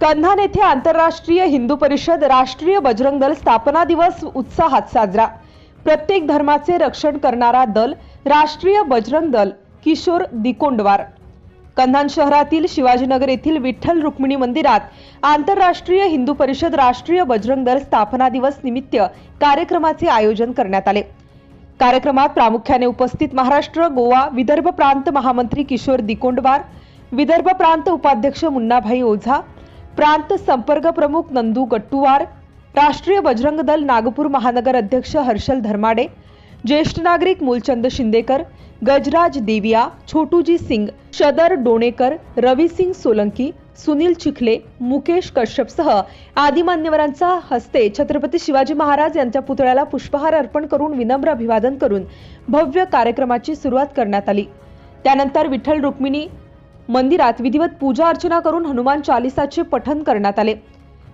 कंधान येथे आंतरराष्ट्रीय हिंदू परिषद राष्ट्रीय बजरंग दल स्थापना दिवस उत्साहात साजरा. प्रत्येक धर्माचे रक्षण करणारा दल राष्ट्रीय बजरंग दल किशोर दिकोंडवार. कंधान शहरातील शिवाजीनगर येथील विठ्ठल रुक्मिणी मंदिरात आंतरराष्ट्रीय हिंदू परिषद राष्ट्रीय बजरंग दल स्थापना दिवस निमित्त कार्यक्रमाचे आयोजन करण्यात आले. कार्यक्रमात प्रामुख्याने उपस्थित महाराष्ट्र गोवा विदर्भ प्रांत महामंत्री किशोर दिकोंडवार विदर्भ प्रांत उपाध्यक्ष मुन्नाभाई ओझा प्रांत संपर्क प्रमुख नंदू गट्टुवार राष्ट्रीय बजरंग दल नागपूर महानगर अध्यक्ष हर्षल धर्माडे ज्येष्ठ नागरिक मूलचंद शिंदेकर गजराज देविया छोटूजी सिंग शदर डोणेकर रवी सिंग सोलंकी सुनील चिखले मुकेश कश्यपसह आदी मान्यवरांच्या हस्ते छत्रपती शिवाजी महाराज यांच्या पुतळ्याला पुष्पहार अर्पण करून विनम्र अभिवादन करून भव्य कार्यक्रमाची सुरुवात करण्यात आली. त्यानंतर विठ्ठल रुक्मिणी मंदिरात विधिवत पूजा अर्चना करून हनुमान चालिसाचे पठन करण्यात आले.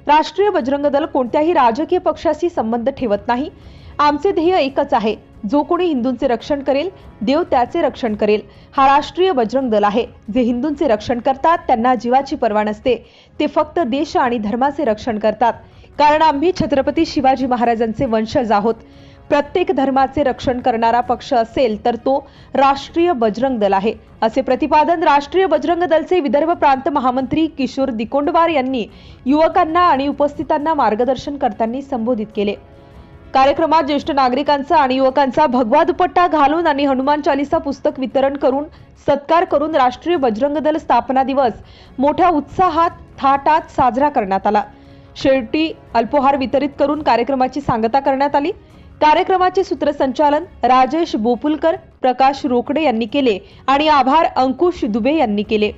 राष्ट्रीय बजरंग दल कोणत्याही राजकीय पक्षाशी संबंध ठेवत नाही. आमचे ध्येय एकच आहे. जो कोणी हिंदूंचे रक्षण करेल देव त्याचे रक्षण करेल. हा राष्ट्रीय बजरंग दल आहे. जे हिंदूंचे रक्षण करतात त्यांना जीवाची पर्वा नसते. ते फक्त देश आणि धर्माचे रक्षण करतात. कारण आम्ही छत्रपती शिवाजी महाराजांचे वंशज आहोत. प्रत्येक धर्माचे रक्षण करणारा पक्ष असेल तर तो राष्ट्रीय बजरंग दल आहे. असे प्रतिपादन राष्ट्रीय बजरंग दलचे विदर्भ प्रांत महामंत्री किशोर दिकोंडवार यांनी युवकांना आणि उपस्थितांना मार्गदर्शन करताना संबोधित केले. कार्यक्रमात ज्येष्ठ नागरिकांचा आणि युवकांचा भगवा दुपट्टा घालून आणि हनुमान चालिसा पुस्तक वितरण करून सत्कार करून राष्ट्रीय बजरंग दल स्थापना दिवस मोठ्या उत्साहात थाटात साजरा करण्यात आला. शेवटी अल्पोहार वितरित करून कार्यक्रमाची सांगता करण्यात आली. कार्यक्रमाचे सूत्रसंचालन राजेश बोपुलकर प्रकाश रोकडे यांनी केले आणि आभार अंकुश दुबे यांनी केले.